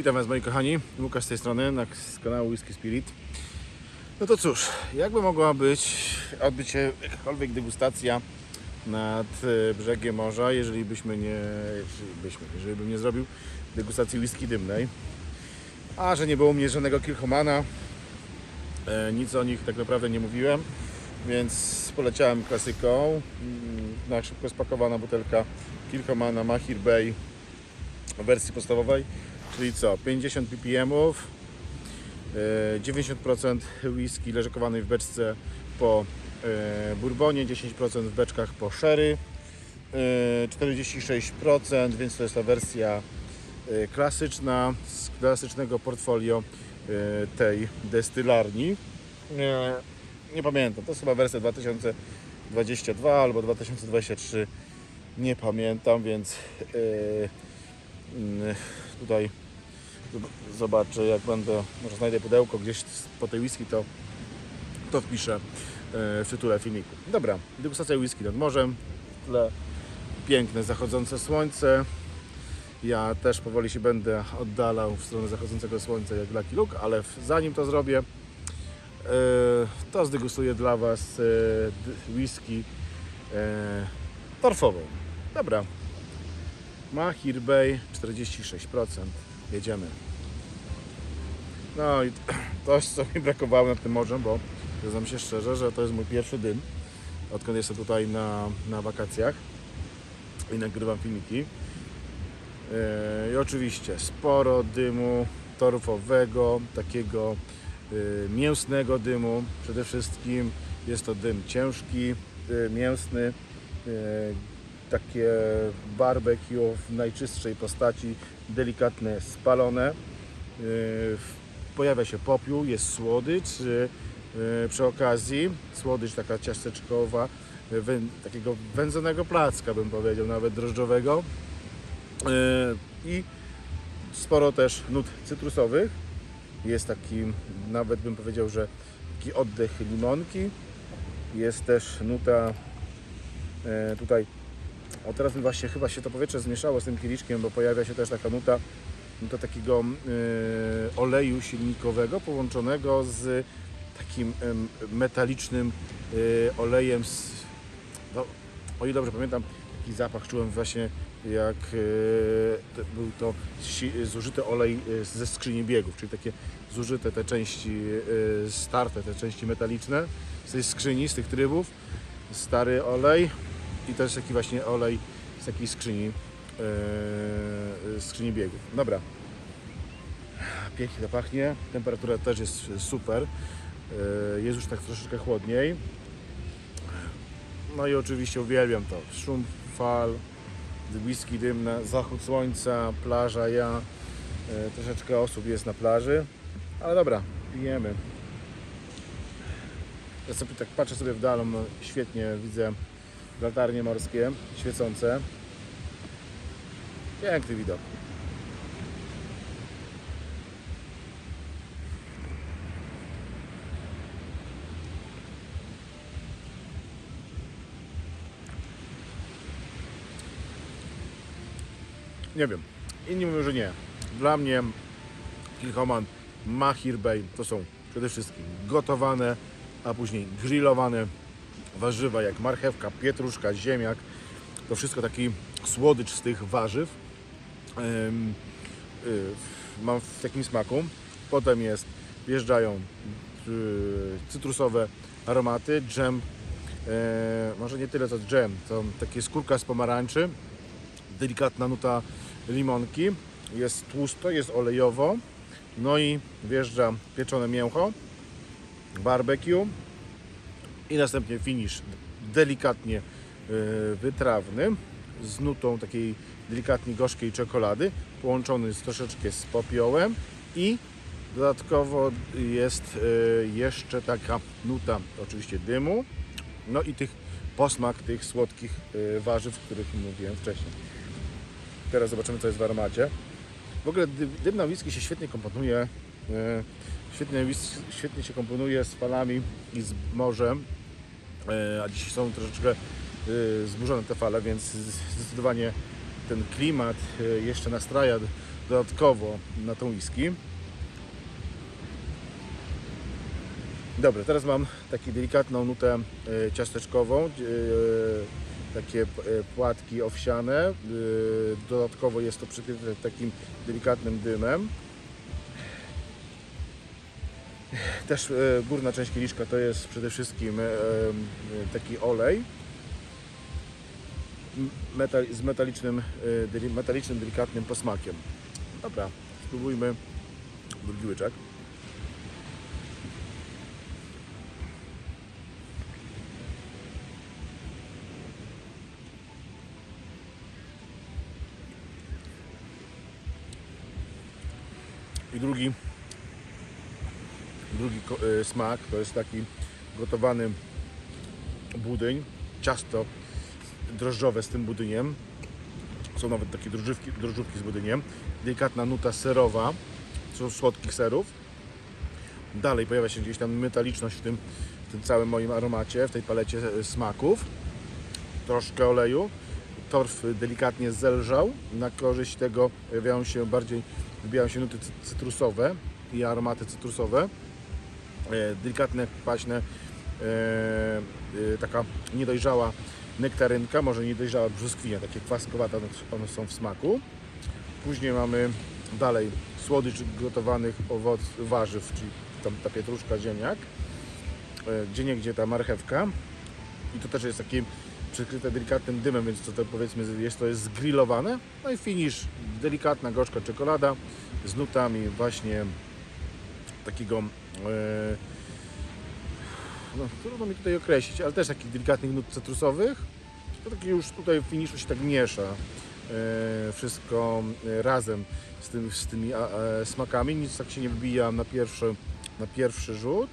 Witam Was moi kochani, Łukasz z tej strony na, z kanału Whisky Spirit. No to cóż, jakby mogła być, odbyć się jakakolwiek degustacja nad e, brzegiem morza, jeżeli byśmy nie, jeżeli, byśmy, jeżeli bym nie zrobił degustacji whisky dymnej. A że nie było mnie żadnego kilchomana, e, nic o nich tak naprawdę nie mówiłem, więc poleciałem klasyką. Mm, Na szybko spakowana butelka kilchomana Mahir Bay w wersji podstawowej, czyli co, 50 ppm, e, 90% whisky leżakowanej w beczce po e, bourbonie, 10% w beczkach po sherry, e, 46%, więc to jest ta wersja e, klasyczna z klasycznego portfolio e, tej destylarni. Nie, nie pamiętam, to jest chyba wersja 2022 albo 2023, nie pamiętam, więc e, Tutaj zobaczę, jak będę, może znajdę pudełko gdzieś po tej whisky, to, to wpiszę e, w tytule filmiku. Dobra, degustacja whisky nad morzem, tle piękne zachodzące słońce. Ja też powoli się będę oddalał w stronę zachodzącego słońca jak Lucky Luke, ale zanim to zrobię, e, to zdegustuję dla Was e, whisky torfową. Dobra, Mahir Bay 46%. Jedziemy. No i to, co mi brakowało nad tym morzem, bo przyznam się szczerze, że to jest mój pierwszy dym, odkąd jestem tutaj na, na wakacjach i nagrywam filmiki. Yy, I oczywiście sporo dymu torfowego, takiego yy, mięsnego dymu. Przede wszystkim jest to dym ciężki, yy, mięsny, takie barbecue w najczystszej postaci, delikatne, spalone. Yy, Pojawia się popiół, jest słodycz. yy, yy, Przy okazji słodycz taka ciasteczkowa, takiego wędzonego placka bym powiedział, nawet drożdżowego. I sporo też nut cytrusowych. Jest taki, nawet bym powiedział, że taki oddech limonki. Jest też nuta tutaj o teraz właśnie chyba się to powietrze zmieszało z tym kieliszkiem, bo pojawia się też taka nuta, nuta takiego e, oleju silnikowego połączonego z takim metalicznym e, olejem z, no, o ile dobrze pamiętam, taki zapach czułem właśnie jak e, był to si, zużyty olej ze skrzyni biegów, czyli takie zużyte te części e, starte, te części metaliczne z tej skrzyni, z tych trybów, stary olej i to jest taki właśnie olej z takiej skrzyni, e, skrzyni biegów. Dobra. Pięknie to pachnie, temperatura też jest super, e, jest już tak troszeczkę chłodniej. No i oczywiście uwielbiam to. Szum fal, whisky dymna, zachód słońca, plaża, ja. E, troszeczkę osób jest na plaży, ale dobra, pijemy. Ja sobie tak patrzę sobie w dal, świetnie widzę latarnie morskie świecące. Piękny widok. Nie wiem. Inni mówią, że nie. Dla mnie Kilchoman Mahir Bay to są przede wszystkim gotowane, a później grillowane warzywa jak marchewka, pietruszka, ziemniak. To wszystko taki słodycz z tych warzyw. Y, mam w takim smaku. Potem jest, wjeżdżają y, cytrusowe aromaty, dżem, e, może nie tyle co dżem, to takie skórka z pomarańczy, delikatna nuta limonki, jest tłusto, jest olejowo, no i wjeżdża pieczone mięcho, barbecue i następnie finish delikatnie e, wytrawny z nutą takiej delikatnie gorzkiej czekolady, połączony z troszeczkę z popiołem i dodatkowo jest e, jeszcze taka nuta oczywiście dymu, no i tych posmak tych słodkich e, warzyw, o których mówiłem wcześniej. Teraz zobaczymy co jest w aromacie. W ogóle dy- dymna whisky się świetnie komponuje. Świetnie, świetnie się komponuje z falami i z morzem. E, A dziś są troszeczkę e, zburzone te fale, więc zdecydowanie ten klimat y, jeszcze nastraja dodatkowo na tą whisky. Dobra, teraz mam taką delikatną nutę ciasteczkową, takie płatki owsiane. Dodatkowo jest to przykryte takim delikatnym dymem. Też y, górna część kieliszka to jest przede wszystkim y, y, taki olej z metalicznym, metalicznym, delikatnym posmakiem. Dobra, spróbujmy drugi łyczek. I drugi, drugi y, smak to jest taki gotowany budyń, ciasto drożdżowe z tym budyniem. Są nawet takie drożdżówki, drożdżówki z budyniem. Delikatna nuta serowa, są słodkich serów. Dalej pojawia się gdzieś tam metaliczność w tym, w tym całym moim aromacie, w tej palecie e, smaków. Troszkę oleju. Torf delikatnie zelżał. Na korzyść tego pojawiają się bardziej, wybijają się nuty cy- cytrusowe i aromaty cytrusowe. E, Delikatne, kwaśne, e, e, taka niedojrzała nektarynka, może niedojrzała brzoskwinia, takie kwaskowate one- są w smaku. Później mamy dalej słodycz gotowanych owoc, warzyw, czyli tam ta pietruszka, ziemniak, gdzie niegdzie ta marchewka i to też jest takie przykryte delikatnym dymem, więc to, to powiedzmy jest to jest zgrillowane. No i finish, delikatna gorzka czekolada z nutami właśnie takiego no, trudno mi tutaj określić, ale też takich delikatnych nut cytrusowych. To takie już tutaj w finiszu się tak miesza e, wszystko e, razem z, tym, z tymi e, smakami. Nic tak się nie wybija na pierwszy, na pierwszy rzut.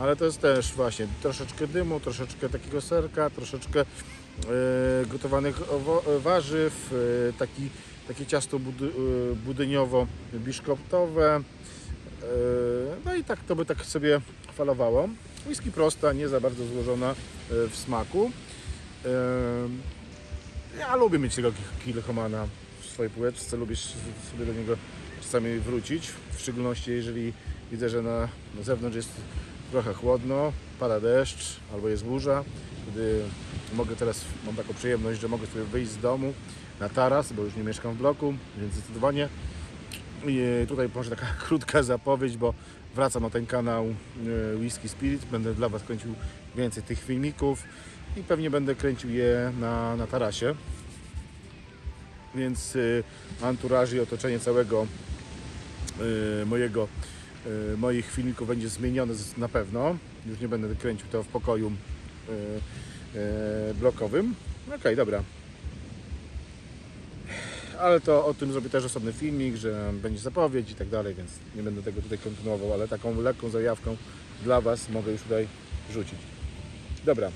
Ale to jest też właśnie troszeczkę dymu, troszeczkę takiego serka, troszeczkę e, gotowanych warzyw, e, taki, takie ciasto budy, e, budyniowo-biszkoptowe. E, No i tak to by tak sobie falowało. Whisky prosta, nie za bardzo złożona e, w smaku. E, Ja lubię mieć tego kilchomana w swojej półeczce, lubię sobie do niego czasami wrócić, w szczególności jeżeli widzę, że na zewnątrz jest trochę chłodno, pada deszcz albo jest burza, wtedy mogę teraz, mam taką przyjemność, że mogę sobie wyjść z domu na taras, bo już nie mieszkam w bloku, więc zdecydowanie e, tutaj może taka krótka zapowiedź, bo wracam na ten kanał e, Whisky Spirit. Będę dla Was kręcił więcej tych filmików i pewnie będę kręcił je na, na tarasie. Więc y, anturaż i otoczenie całego mojego, moich filmików będzie zmienione na pewno. Już nie będę kręcił to w pokoju blokowym. Okej, dobra ale to o tym zrobię też osobny filmik, że będzie zapowiedź i tak dalej, więc nie będę tego tutaj kontynuował, ale taką lekką zajawką dla Was mogę już tutaj rzucić. Dobra.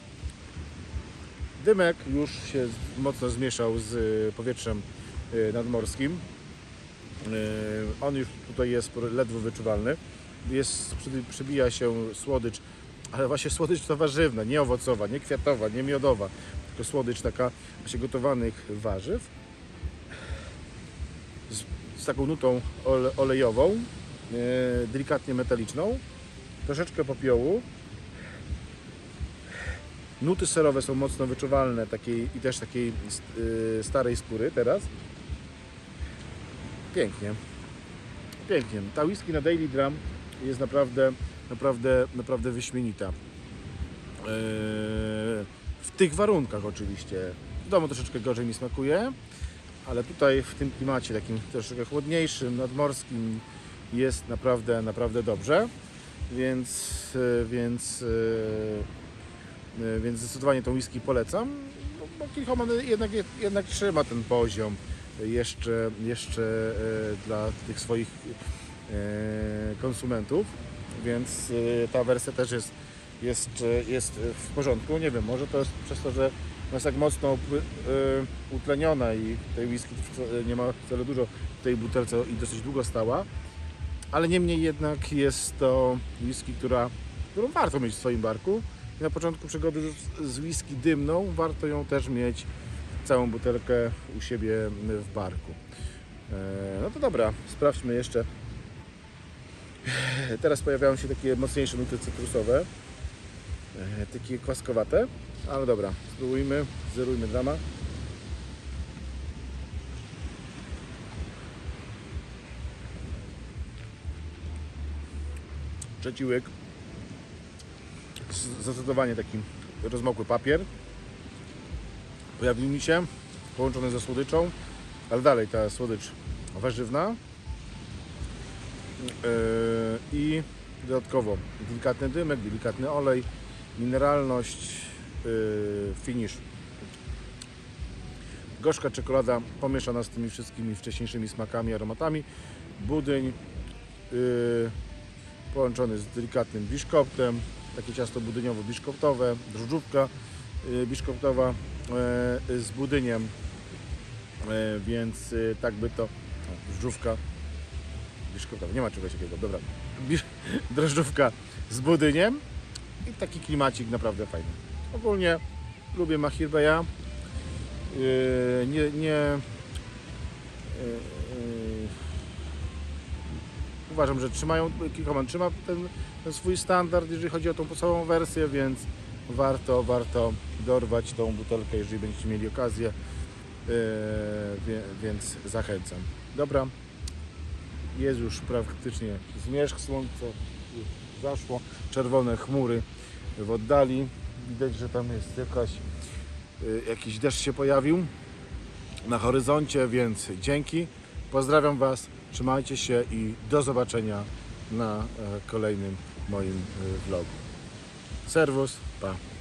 Dymek już się mocno zmieszał z y, powietrzem y, nadmorskim. Y, On już tutaj jest ledwo wyczuwalny. Jest, przy- przybija się słodycz, ale właśnie słodycz to warzywna, nie owocowa, nie kwiatowa, nie miodowa, tylko słodycz taka właśnie gotowanych warzyw z taką nutą ole, olejową, e, delikatnie metaliczną, troszeczkę popiołu. Nuty serowe są mocno wyczuwalne takiej, i też takiej e, starej skóry teraz. Pięknie. Pięknie. Ta whisky na Daily Drum jest naprawdę, naprawdę, naprawdę wyśmienita. E, w tych warunkach oczywiście. W domu troszeczkę gorzej mi smakuje, ale tutaj w tym klimacie takim troszkę chłodniejszym, nadmorskim jest naprawdę, naprawdę dobrze. Więc, e, więc, e, e, więc zdecydowanie tą whisky polecam. No, bo Kilchoman jednak, jednak trzyma ten poziom jeszcze, jeszcze dla tych swoich konsumentów, więc ta wersja też jest, jest, jest w porządku. Nie wiem, może to jest przez to, że jest tak mocno e, utleniona i tej whisky nie ma wcale dużo w tej butelce i dosyć długo stała, ale niemniej jednak jest to whisky, która, którą warto mieć w swoim barku. I na początku przygody z, z whisky dymną warto ją też mieć całą butelkę u siebie w barku. E, No to dobra, sprawdźmy jeszcze. Teraz pojawiają się takie mocniejsze nuty cytrusowe, e, takie kwaskowate, ale dobra, spróbujmy, zerujmy drama. Trzeci łyk. Zdecydowanie taki rozmokły papier. Pojawił mi się, połączony ze słodyczą, ale dalej ta słodycz warzywna. Yy, I dodatkowo delikatny dymek, delikatny olej, mineralność, finish. Gorzka czekolada pomieszana z tymi wszystkimi wcześniejszymi smakami, aromatami. Budyń yy, połączony z delikatnym biszkoptem, takie ciasto budyniowo-biszkoptowe, drożdżówka yy, biszkoptowa z budyniem, więc tak by to, drożdżówka biszkoptowa, nie ma czegoś takiego, dobra, drożdżówka z budyniem i taki klimacik naprawdę fajny. Ogólnie lubię Mahir Beja, yy, nie, nie yy, uważam, że trzymają, Kikoman trzyma ten, ten swój standard, jeżeli chodzi o tą podstawową wersję, więc warto, warto dorwać tą butelkę, jeżeli będziecie mieli okazję, yy, więc zachęcam. Dobra, jest już praktycznie zmierzch, słońce zaszło, czerwone chmury w oddali, widać, że tam jest jakaś, yy, jakiś deszcz się pojawił na horyzoncie, więc dzięki. Pozdrawiam Was, trzymajcie się i do zobaczenia na e, kolejnym moim e, vlogu. Serwus, pa.